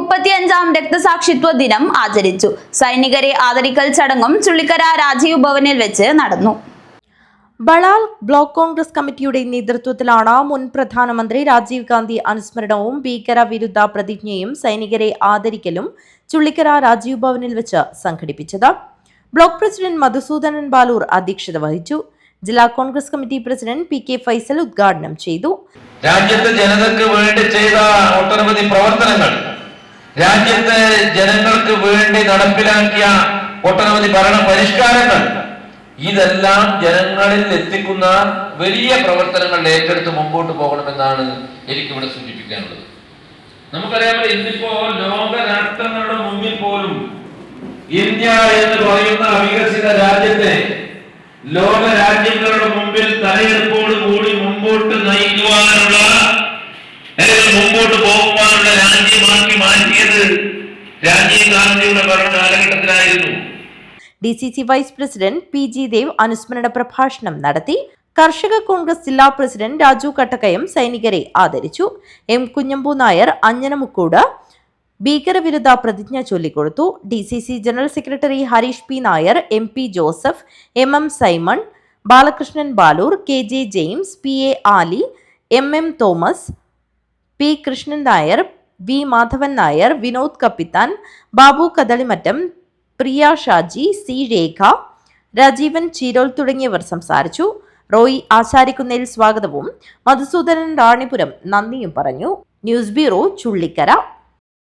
മുപ്പത്തിയഞ്ചാം രക്തസാക്ഷിത്വ ദിനം ആചരിച്ചു. സൈനികരെ ആദരിക്കൽ ചടങ്ങും ചുള്ളിക്കര രാജീവ് ഭവനിൽ വെച്ച് നടന്നു. ബളാൽ ബ്ലോക്ക് കോൺഗ്രസ് കമ്മിറ്റിയുടെ നേതൃത്വത്തിലാണ് മുൻ പ്രധാനമന്ത്രി രാജീവ് ഗാന്ധി അനുസ്മരണവും ഭീകര വിരുദ്ധ പ്രതിജ്ഞയും സൈനികരെ ആദരിക്കലും ചുള്ളിക്കര രാജീവ് ഭവനിൽ വെച്ച് സംഘടിപ്പിച്ചത്. ബ്ലോക്ക് പ്രസിഡന്റ് മധുസൂദനൻ ബാലൂർ അധ്യക്ഷത വഹിച്ചു. ജില്ലാ Congress committee president P K Faisal ഉദ്ഘാടനം ചെയ്തു. രാജ്യത്തെ ജനതയ്ക്ക് വേണ്ടി ചെയ്ത ഒട്ടനവധി പ്രവർത്തനങ്ങൾ രാജ്യത്തെ ജനങ്ങൾക്ക് വേണ്ടി നടപ്പിലാക്കിയ ഒട്ടനവധി ഭരണ പരിഷ്കാരങ്ങൾ. ഇതെല്ലാം ജനങ്ങളിൽ എത്തിക്കുന്ന വലിയ പ്രവർത്തനങ്ങൾ ഏറ്റെടുത്ത് മുമ്പോട്ട് പോകണമെന്നാണ് എനിക്കിവിടെ സൂചിപ്പിക്കാനുള്ളത്. നമുക്കറിയാം ഇന്നിപ്പോ ലോക രാഷ്ട്രങ്ങളുടെ മുമ്പിൽ പോലും ഇന്ത്യ എന്ന് പറയുന്ന അവികസിത രാജ്യത്തെ ലോക രാജ്യങ്ങളുടെ മുമ്പിൽ തലയെടുപ്പോട് കൂടി മുമ്പോട്ട് നയിക്കുവാനുള്ള രാജീവ് ഗാന്ധിയുടെ ഭരണ കാലഘട്ടത്തിലായിരുന്നു. D C C vice president P G Dev അനുസ്മരണ പ്രഭാഷണം നടത്തി കർഷക കോൺഗ്രസ് ജില്ലാ പ്രസിഡന്റ് രാജു കട്ടക്കയം സൈനികരെ ആദരിച്ചു. എം കുഞ്ഞമ്പു നായർ അഞ്ഞനമുക്കൂട് ഭീകരവിരുദ്ധ പ്രതിജ്ഞ ചൊല്ലിക്കൊടുത്തു. D C C general secretary Harish P Nair M P Joseph M M Simon Balakrishnan Balur K J James P A Ali M M Thomas P Krishnan Nair V Madhavan Nair Vinod Kappithan Babu Kadalimattam Priya Shaji C Rekha Rajeevan Cheerol തുടങ്ങിയവർ സംസാരിച്ചു. റോയി ആശാരിക്കുന്നേൽ സ്വാഗതവും. മധുസൂദനൻ റാണിപുരം നന്ദിയും പറഞ്ഞു. News bureau Chullikkara.